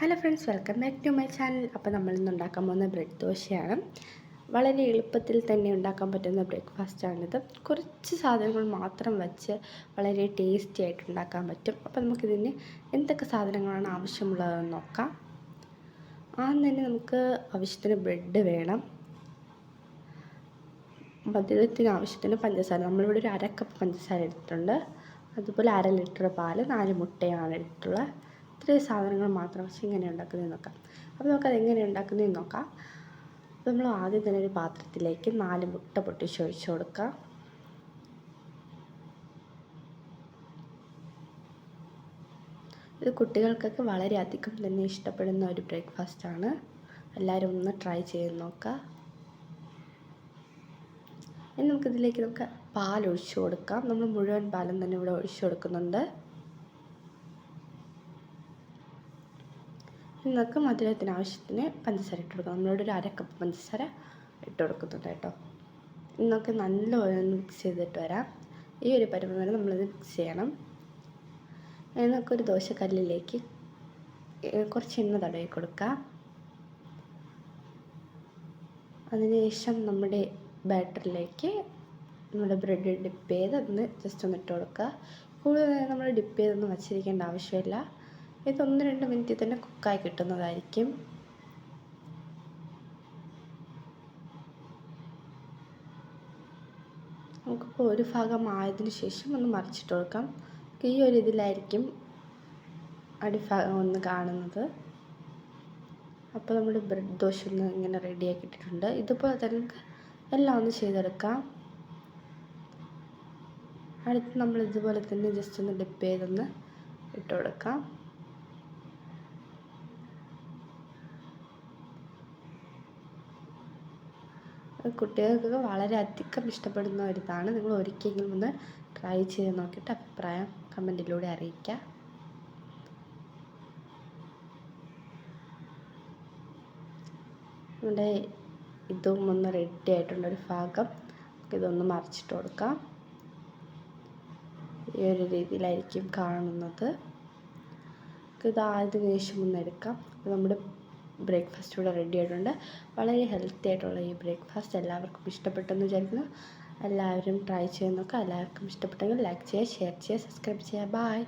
Hello friends welcome back to my channel അപ്പോൾ നമ്മൾ ഇന്ന് ഉണ്ടാക്കാൻ പോകുന്ന ബ്രെഡ് ദോശയാണ്. വളരെ എളുപ്പത്തിൽ തന്നെ ഉണ്ടാക്കാൻ പറ്റുന്ന ബ്രേക്ക്ഫാസ്റ്റാണിത് കുറച്ച് സാധനങ്ങൾ മാത്രം വെച്ച് വളരെ ടേസ്റ്റി ആയിട്ട് ഉണ്ടാക്കാൻ പറ്റും. അപ്പോൾ നമുക്കിതിന് എന്തൊക്കെ സാധനങ്ങളാണ് ആവശ്യമുള്ളതെന്ന് നോക്കാം. ആദ്യം തന്നെ നമുക്ക് ആവശ്യത്തിന് ബ്രെഡ് വേണം. മധുരത്തിന് ആവശ്യത്തിന് പഞ്ചസാര. നമ്മളിവിടെ ഒരു അര കപ്പ് പഞ്ചസാര എടുത്തിട്ടുണ്ട്. അതുപോലെ അര ലിറ്റർ പാൽ നാല് മുട്ടയാണ് എടുത്തിട്ടുള്ളത്. ഇത്രയും സാധനങ്ങൾ മാത്രം വെച്ച് ഇങ്ങനെ ഉണ്ടാക്കുന്നതെന്ന് നോക്കാം. അപ്പോൾ നമുക്കത് എങ്ങനെ ഉണ്ടാക്കുന്നതെന്ന് നോക്കാം. അപ്പോൾ നമ്മൾ ആദ്യം തന്നെ ഒരു പാത്രത്തിലേക്ക് നാല് മുട്ട പൊട്ടിച്ച് ഒഴിച്ച് കൊടുക്കുക ഇത് കുട്ടികൾക്കൊക്കെ വളരെയധികം തന്നെ ഇഷ്ടപ്പെടുന്ന ഒരു ബ്രേക്ക്ഫാസ്റ്റാണ് എല്ലാവരും ഒന്ന് ട്രൈ ചെയ്ത് നോക്കുക. ഇനി നമുക്കിതിലേക്ക് നമുക്ക് പാൽ ഒഴിച്ചു കൊടുക്കാം. നമ്മൾ മുഴുവൻ പാലും തന്നെ ഇവിടെ ഒഴിച്ചു കൊടുക്കുന്നുണ്ട്. നിങ്ങൾക്ക് മധുരത്തിന് ആവശ്യത്തിന് പഞ്ചസാര ഇട്ട് കൊടുക്കാം. നമ്മളോട് ഒരു അര കപ്പ് പഞ്ചസാര ഇട്ട് കൊടുക്കുന്നുണ്ട് കേട്ടോ. ഇന്നൊക്കെ നല്ലപോലെ മിക്സ് ചെയ്തിട്ട് വരാം. ഈ ഒരു പരുവം വരെ മിക്സ് ചെയ്യണം. എന്നൊക്കെ ഒരു ദോശക്കല്ലിലേക്ക് കുറച്ച് എണ്ണ തടവി കൊടുക്കുക അതിനുശേഷം നമ്മുടെ ബാറ്ററിലേക്ക് നമ്മുടെ ബ്രെഡ് ഡിപ്പ് ചെയ്ത് ഒന്ന് ജസ്റ്റ് ഒന്ന് ഇട്ട് കൊടുക്കുക. കൂടുതൽ നമ്മൾ ഡിപ്പ് ചെയ്തൊന്നും വച്ചിരിക്കേണ്ട ആവശ്യമില്ല. ഇത് ഒന്ന് രണ്ട് മിനിറ്റിൽ തന്നെ കുക്കായി കിട്ടുന്നതായിരിക്കും. നമുക്കിപ്പോൾ ഒരു ഭാഗം ആയതിന് ശേഷം ഒന്ന് മറിച്ചിട്ട് കൊടുക്കാം. ഈ ഒരു ഇതിലായിരിക്കും അടിഭാഗം ഒന്ന് കാണുന്നത്. അപ്പോൾ നമ്മുടെ ബ്രെഡ് ദോശ ഒന്ന് ഇങ്ങനെ റെഡിയാക്കി ഇട്ടിട്ടുണ്ട്. ഇതുപോലെ തന്നെ എല്ലാം ഒന്ന് ചെയ്തെടുക്കാം. അടുത്ത് നമ്മൾ ഇതുപോലെ തന്നെ ജസ്റ്റ് ഒന്ന് ഡിപ്പ് ചെയ്തൊന്ന് ഇട്ട് കൊടുക്കാം. കുട്ടികൾക്കൊക്കെ വളരെയധികം ഇഷ്ടപ്പെടുന്ന ഒരു ഇതാണ് നിങ്ങൾ ഒരിക്കലെങ്കിലും ഒന്ന് ട്രൈ ചെയ്ത് നോക്കിയിട്ട് അഭിപ്രായം കമന്റിലൂടെ അറിയിക്കുക. നമ്മുടെ ഇതും ഒന്ന് റെഡി ആയിട്ടുള്ള ഒരു ഭാഗം. ഇതൊന്ന് മറിച്ചിട്ട് കൊടുക്കാം. ഈ ഒരു രീതിയിലായിരിക്കും കാണുന്നത്. ഇത് ആദ്യം ശേഷം ഒന്ന് എടുക്കാം. നമ്മുടെ ബ്രേക്ക്ഫാസ്റ്റ് ഇവിടെ റെഡി ആയിട്ടുണ്ട്. വളരെ ഹെൽത്തി ആയിട്ടുള്ള ഈ ബ്രേക്ക്ഫാസ്റ്റ് എല്ലാവർക്കും ഇഷ്ടപ്പെട്ടെന്ന് വിചാരിക്കുന്നു. എല്ലാവരും ട്രൈ ചെയ്ത് നോക്കുക എല്ലാവർക്കും ഇഷ്ടപ്പെട്ടെങ്കിൽ ലൈക്ക് ചെയ്യുക ഷെയർ ചെയ്യുക സബ്സ്ക്രൈബ് ചെയ്യുക. ബൈ.